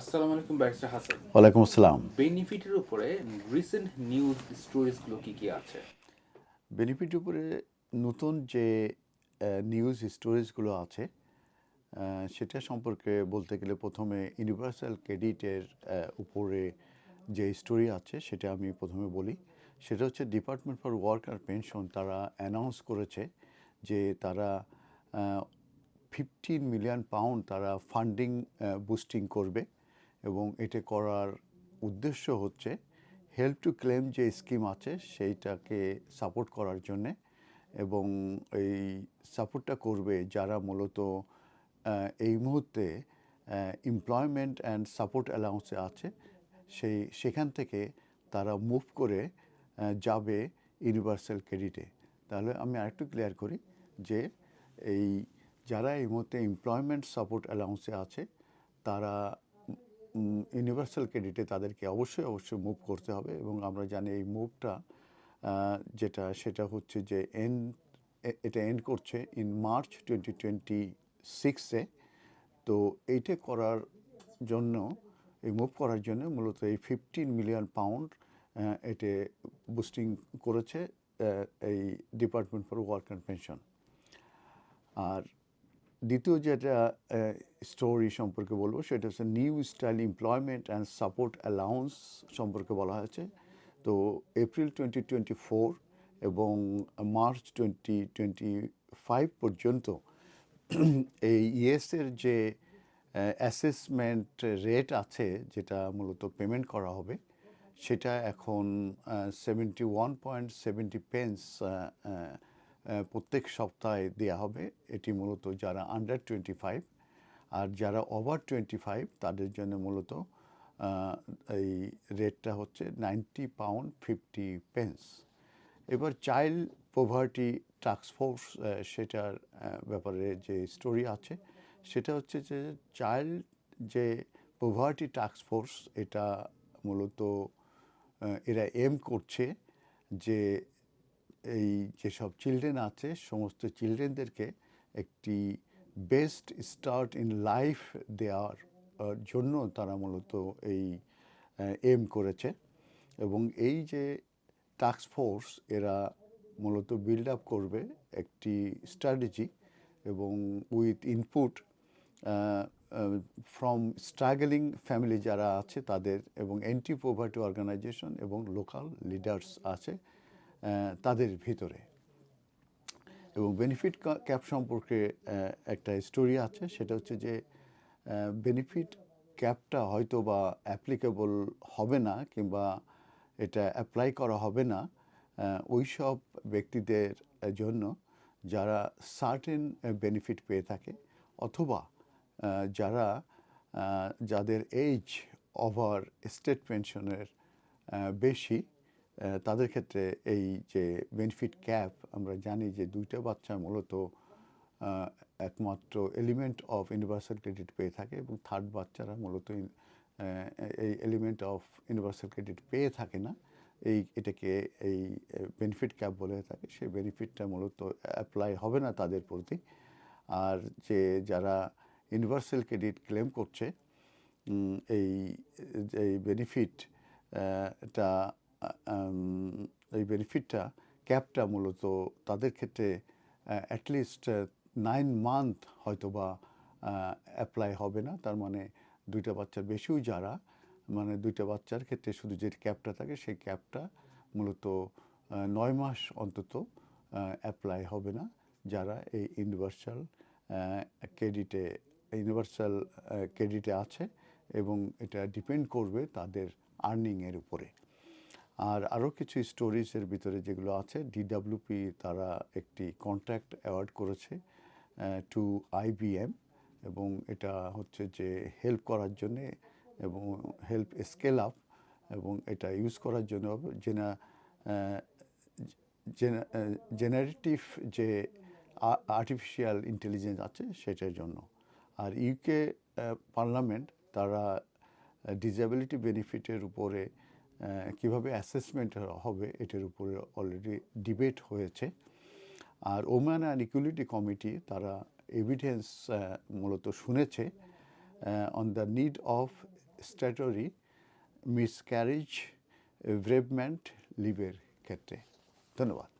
আসসালামু আলাইকুম ব্যারিস্টার হাসান। ওয়ালাইকুম আসসালাম। বেনিফিটের উপরে রিসেন্ট নিউজ স্টোরিজগুলো কি কি আছে? বেনিফিট উপরে নতুন যে নিউজ স্টোরিজগুলো আছে সেটা সম্পর্কে বলতে গেলে প্রথমে ইউনিভার্সাল ক্রেডিটের উপরে যে স্টোরি আছে সেটা আমি প্রথমে বলি। সেটা হচ্ছে ডিপার্টমেন্ট ফর ওয়ার্ক আর পেনশন তারা অ্যানাউন্স করেছে যে তারা ফিফটিন মিলিয়ন পাউন্ড তারা ফান্ডিং বুস্টিং করবে। এবং এটা করার উদ্দেশ্য হচ্ছে হেল্প টু ক্লেম যে স্কিম আছে সেইটাকে সাপোর্ট করার জন্যে এবং এই সাপোর্টটা করবে যারা মূলত এই মুহূর্তে এমপ্লয়মেন্ট অ্যান্ড সাপোর্ট অ্যালাউন্সে আছে, সেই, সেখান থেকে তারা মুভ করে যাবে ইউনিভার্সাল ক্রেডিটে তাহলে আমি আরেকটু ক্লিয়ার করি যে এই, যারা এই মুহূর্তে এমপ্লয়মেন্ট সাপোর্ট অ্যালাউন্সে আছে, তারা ইউনিভার্সাল ক্রেডিটে তাদেরকে অবশ্যই অবশ্যই মুভ করতে হবে এবং আমরা জানি এই মুভটা যেটা, সেটা হচ্ছে যে এন্ড এটা এন্ড করছে ইন মার্চ টোয়েন্টি টোয়েন্টি সিক্সে তো এইটা করার জন্য, এই মুভ করার জন্য মূলত এই ফিফটিন মিলিয়ন পাউন্ড এতে বুস্টিং করেছে এই department for work and pension আর দ্বিতীয় যেটা স্টোরি সম্পর্কে বলব, সেটা হচ্ছে new style employment and support allowance সম্পর্কে বলা হয়েছে। তো এপ্রিল টোয়েন্টি টোয়েন্টি ফোর এবং মার্চ টোয়েন্টি টোয়েন্টি ফাইভ পর্যন্ত এই ইএসের যে অ্যাসেসমেন্ট রেট আছে, যেটা মূলত পেমেন্ট করা হবে, সেটা এখন seventy one point seventy pence প্রত্যেক সপ্তাহে দেওয়া হবে। এটি মূলত যারা আন্ডার টোয়েন্টি ফাইভ আর যারা ওভার টোয়েন্টি ফাইভ তাদের জন্য মূলত এই রেটটা হচ্ছে নাইনটি পাউন্ড ফিফটি পেন্স এবার চাইল্ড পোভার্টি ফোর্স সেটার ব্যাপারে যে স্টোরি আছে, সেটা হচ্ছে যে চাইল্ড যে পোভার্টি ফোর্স এটা মূলত এরা এম করছে যে এই যেসব চিলড্রেন আছে, সমস্ত চিলড্রেনদেরকে একটি বেস্ট স্টার্ট ইন লাইফ দেওয়ার জন্য তারা মূলত এই এম করেছে। এবং এই যে টাস্ক ফোর্স এরা মূলত বিল্ড আপ করবে একটি স্ট্র্যাটেজি এবং with input from struggling family যারা আছে তাদের এবং অ্যান্টি পোভার্টি অর্গানাইজেশন এবং লোকাল লিডার্স আছে তাদের ভিতরে। এবং বেনিফিট ক্যাপ সম্পর্কে একটা স্টোরি আছে, সেটা হচ্ছে যে বেনিফিট ক্যাপটা হয়তো বা অ্যাপ্লিকেবল হবে না, কিংবা এটা অ্যাপ্লাই করা হবে না ওই সব ব্যক্তিদের জন্য যারা সার্টেন বেনিফিট পেয়ে থাকে, অথবা যারা যাদের এজ ওভার স্টেট পেনশনের বেশি তাদের ক্ষেত্রে এই যে বেনিফিট ক্যাপ আমরা জানি যে দুইটা বাচ্চা মূলত একমাত্র এলিমেন্ট অফ ইউনিভার্সাল ক্রেডিট পেয়ে থাকে এবং থার্ড বাচ্চারা মূলত এই এলিমেন্ট অফ ইউনিভার্সাল ক্রেডিট পেয়ে থাকে না। এই এটাকে এই বেনিফিট ক্যাপ বলে থাকে। সেই বেনিফিটটা মূলত অ্যাপ্লাই হবে না তাদের প্রতি। আর যে যারা ইউনিভার্সাল ক্রেডিট ক্লেম করছে এই এই বেনিফিট উম, এই বেনিফিটটা ক্যাপটা মূলত তাদের ক্ষেত্রে অ্যাটলিস্ট নাইন মান্থ হয়তো বা অ্যাপ্লাই হবে না। তার মানে দুইটা বাচ্চার বেশিও যারা মানে দুইটা বাচ্চার ক্ষেত্রে শুধু যে ক্যাপটা থাকে, সেই ক্যাপটা মূলত নয় মাস অন্তত অ্যাপ্লাই হবে না। যারা এই ইউনিভার্সাল ক্রেডিটে ইউনিভার্সাল ক্রেডিটে আছে এবং এটা ডিপেন্ড করবে তাদের আর্নিংয়ের উপরে। আর আরও কিছু স্টোরিজের ভিতরে যেগুলো আছে ডিডাব্লিউপি তারা একটি কন্ট্রাক্ট অ্যাওয়ার্ড করেছে টু আইবিএম এবং এটা হচ্ছে যে হেল্প করার জন্যে এবং হেল্প স্কেল আপ এবং এটা ইউজ করার জন্য যেনা জেনারেটিভ যে আর্টিফিশিয়াল ইন্টেলিজেন্স আছে সেটার জন্য। আর ইউকে পার্লামেন্ট তারা ডিসেবিলিটি বেনিফিটের উপরে কীভাবে অ্যাসেসমেন্ট হবে এটার উপরে অলরেডি ডিবেট হয়েছে। আর ওম্যান অ্যান্ড ইকুইলিটি কমিটি তারা এভিডেন্স মূলত শুনেছে on the need of statutory miscarriage bereavement লিভের ক্ষেত্রে। ধন্যবাদ।